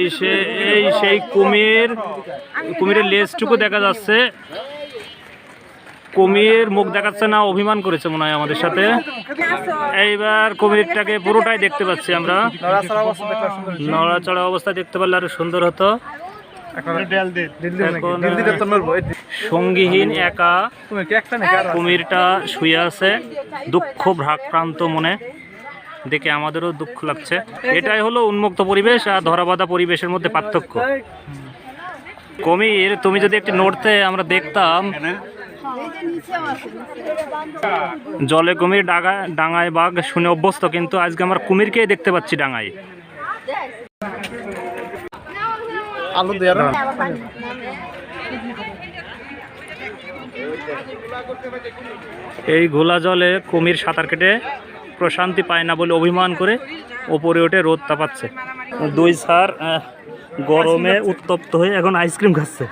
এই সে এই সেই কুমির কুমিরের লেজটুকু দেখা যাচ্ছে। কুমির মুখ দেখাচ্ছে না অভিমান করেছে মনে হয় আমাদের সাথে। এইবার কুমিরটাকে পুরোটাই দেখতে পাচ্ছি আমরা। নড়াচড়া অবস্থা দেখতে পারলে আরও সুন্দর হতো। সঙ্গীহীন একা কুমিরটা শুয়ে আছে দুঃখ ভ্রাক্রান্ত মনে। দেখে আমাদেরও দুঃখ লাগছে। এটাই হলো উন্মুক্ত পরিবেশ আর ধরাবাধা পরিবেশের মধ্যে পার্থক্য। কুমির তুমি যদি একটি নড়তে আমরা দেখতাম জলে কুমির ডাঙা ডাঙায় বাঘ শুনে অভ্যস্ত কিন্তু আজকে আমরা কুমিরকেই দেখতে পাচ্ছি ডাঙায়। আলু এই ঘোলা জলে কুমির সাঁতার কেটে প্রশান্তি পায় না বলে অভিমান করে ওপরে ওঠে রোদ তাপাচ্ছে। দুই সার গরমে উত্তপ্ত হয়ে এখন আইসক্রিম খাচ্ছে।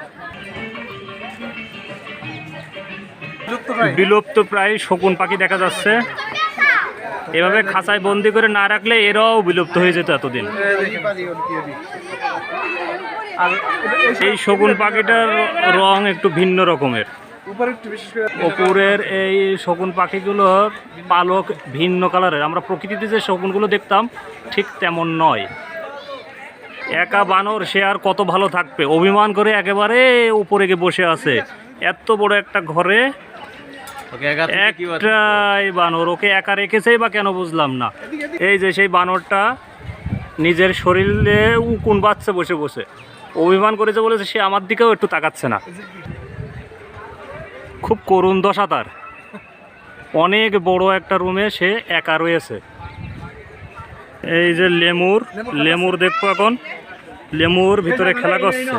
বিলুপ্ত প্রায় শকুন পাখি দেখা যাচ্ছে। এভাবে খাঁচায় বন্দি করে না রাখলে এরাও বিলুপ্ত হয়ে যেত এতদিন। এই শকুন পাখিটার রং একটু ভিন্ন রকমের। উপরে একটু বিশেষ করে অপুরের এই শকুন পাখিগুলোর পালক ভিন্ন কালারের। আমরা প্রকৃতিতে যে শকুনগুলো দেখতাম ঠিক তেমন নয়। একা বানর সে আর কত ভালো থাকবে? অভিমান করে একেবারে উপরে গিয়ে বসে আছে। এত বড় একটা ঘরে একটাই বানর ওকে একা রেখেছেই বা কেন বুঝলাম না? এই যে সেই বানরটা নিজের শরীরে উকুন বাচ্চা বসে বসে। অভিমান করেছে বলেছে সে আমার দিকেও একটু তাকাচ্ছে না। খুব করুণ দশা তার। অনেক বড় একটা রুমে সে একা রয়েছে। এই যে লেমুর লেমুর দেখব এখন। লেমুর ভিতরে খেলা করছে।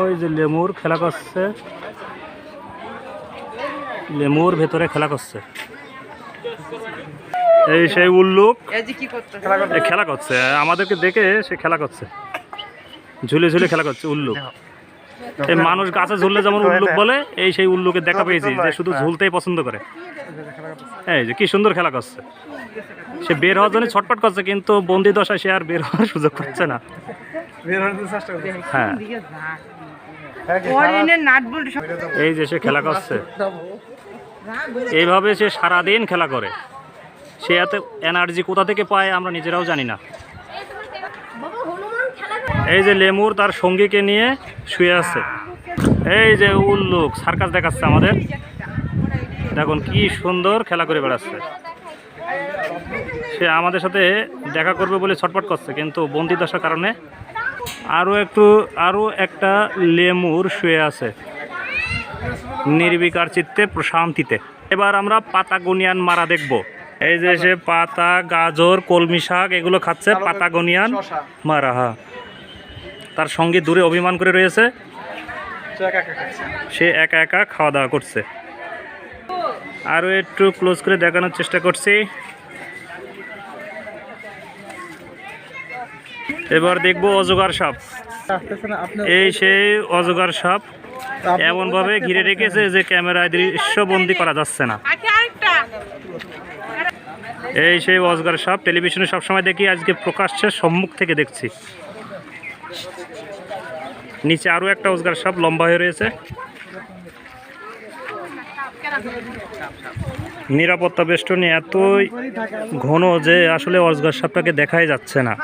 ওই যে লেমুর খেলা করছে। লেমুর ভেতরে খেলা করছে। এই সেই উল্লুক খেলা করছে। আমাদেরকে দেখে সে খেলা করছে। ঝুলে ঝুলে খেলা করছে উল্লুক। মানুষ গাছে ঝুললে যেমন উল্লুক বলে এই সেই উল্লুকে দেখা পেয়েছি যে শুধু ঝুলতেই পছন্দ করে। এই যে কি সুন্দর খেলা করছে। সে বের হওয়ার জন্য ছটপট করছে কিন্তু বন্দি দশায় সে আর বের হওয়ার সুযোগ পাচ্ছে না। হ্যাঁ। হ্যাঁ এই যে সে খেলা করছে। এইভাবে সে সারাদিন খেলা করে। সে এত এনার্জি কোথা থেকে পায় আমরা নিজেরাও জানি না। এই যে লেমুর তার সঙ্গীকে নিয়ে শুয়ে আছে। এই যে উল্লুক সার্কাস দেখাচ্ছে আমাদের। দেখুন কি সুন্দর খেলা করে বেড়াচ্ছে। সে আমাদের সাথে দেখা করবে বলে ছটপট করছে কিন্তু বন্দি দশার কারণে আরও একটু আরও একটা লেমুর শুয়ে আছে। নির্বিকার চিত্তে প্রশান্তিতে। এবার আমরা পাতাগোনিয়ান মারা দেখব। এই যে সে পাতা গাজর কলমি শাক এগুলো খাচ্ছে পাতাগোনিয়ান মারা হ্যাঁ। তার সঙ্গে দূরে অভিমান করে রয়েছে। সে একা একা খাওয়া দাওয়া করছে। আরও একটু ক্লোজ করে দেখানোর চেষ্টা করছি। এবার দেখব অজগার সাপ। এই সেই অজগার সাপ এমনভাবে ঘিরে রেখেছে যে ক্যামেরায় দৃশ্যবন্দি করা যাচ্ছে না। এই সেই অজগার সাপ টেলিভিশনে সবসময় দেখি আজকে প্রকাশ্যে সম্মুখ থেকে দেখছি। নিচে আরও একটা অজগার সাপ লম্বা হয়ে রয়েছে। নিরাপত্তা বেষ্টনী এতই ঘন যে আসলে অজগার সাপটাকে দেখাই যাচ্ছে না।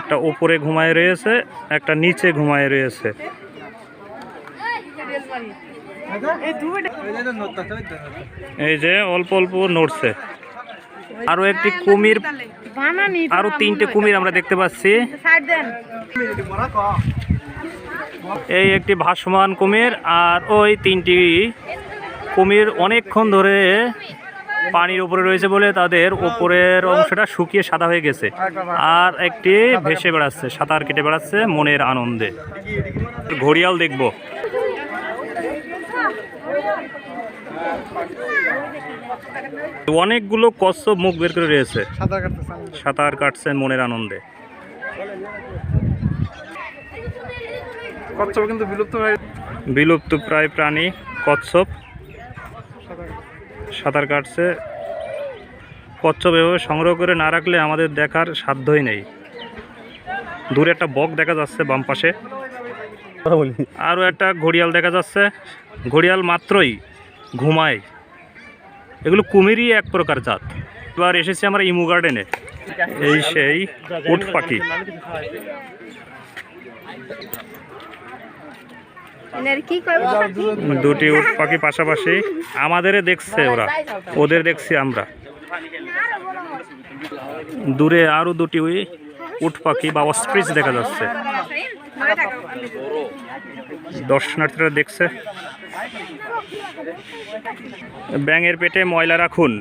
একটা উপরে ঘুমায় রয়েছে, একটা নিচে ঘুমায় রয়েছে। এই এই যে অল্প অল্প নড়ছে। আরও একটি কুমির আরও তিনটে কুমির আমরা দেখতে পাচ্ছি। এই একটি ভাসমান কুমির আর ওই তিনটি কুমির অনেকক্ষণ ধরে পানির উপরে রয়েছে বলে তাদের উপরের অংশটা শুকিয়ে সাদা হয়ে গেছে। আর একটি ভেসে বেড়াচ্ছে সাঁতার কেটে বেড়াচ্ছে মনের আনন্দে। ঘড়িয়াল দেখব। অনেকগুলো কচ্ছপ মুখ বের করে রয়েছে। সাঁতার কাটতেছে আমি সাঁতার কাটছে মনের আনন্দে। কচ্ছপ কিন্তু বিলুপ্ত বিলুপ্ত প্রায় প্রাণী কচ্ছপ। সাঁতার সাঁতার কাটছে। কচ্ছপ এভাবে সংগ্রহ করে না রাখলে আমাদের দেখার সাধ্যই নেই। দূরে একটা বক দেখা যাচ্ছে বাম পাশে। আরও একটা ঘড়িয়াল দেখা যাচ্ছে। ঘড়িয়াল মাত্রই ঘুমায়। এগুলো কুমিরই এক প্রকার জাত। এবার এসেছি আমরা ইমু গার্ডেনে। এই সেই উট পাখি। এনার কি করব? দুটি উট পাখি পাশাপাশি আমাদের দেখছে ওরা। ওদের দেখছি আমরা। দূরে আরও দুটি ওই উট পাখি বা অস্ট্রিচ দেখা যাচ্ছে। দর্শনার্থীরা দেখছে। ব্যাঙের পেটে ময়লা রাখুন।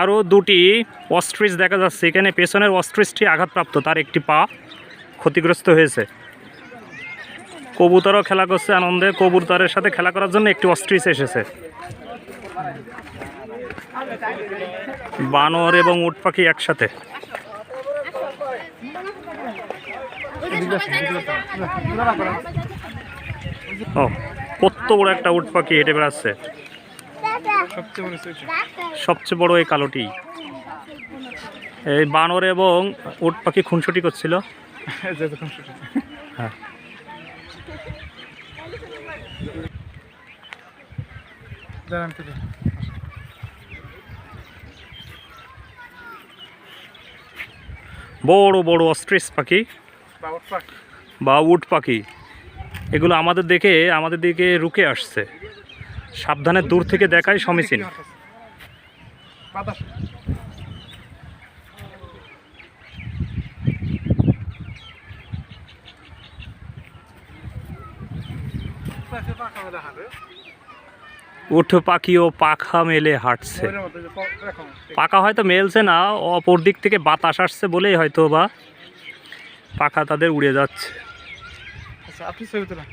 আরও দুটি অস্ট্রিচ দেখা যাচ্ছে। এখানে পেছনের অস্ট্রিচটি আঘাতপ্রাপ্ত, তার একটি পা ক্ষতিগ্রস্ত হয়েছে। কবুতরও খেলা করছে আনন্দে। কবুতরের সাথে খেলা করার জন্য একটি অস্ট্রিচ এসেছে। বানর এবং উট পাখি একসাথে। ও, কত বড় একটা উট পাখি হেঁটে বেড়াচ্ছে। সবচেয়ে বড় এই কালোটি। এই বানর এবং উট পাখি খুনসুটি করছিল। হ্যাঁ একটু দাঁড়ান। বড় বড় অস্ট্রেস পাখি। বা উট পাখি। এগুলো আমাদের দেখে আমাদের দিকে রুকে আসছে। সাবধানে দূর থেকে দেখাই সমীচীন বাতাস। ও পাখিও পাখা মেলে হাঁটছে। পাখা হয়তো মেলছে না, অপর দিক থেকে বাতাস আসছে বলেই হয়তো বা পাখা তাদের উড়ে যাচ্ছে। আচ্ছা আপনি ছবি তোলা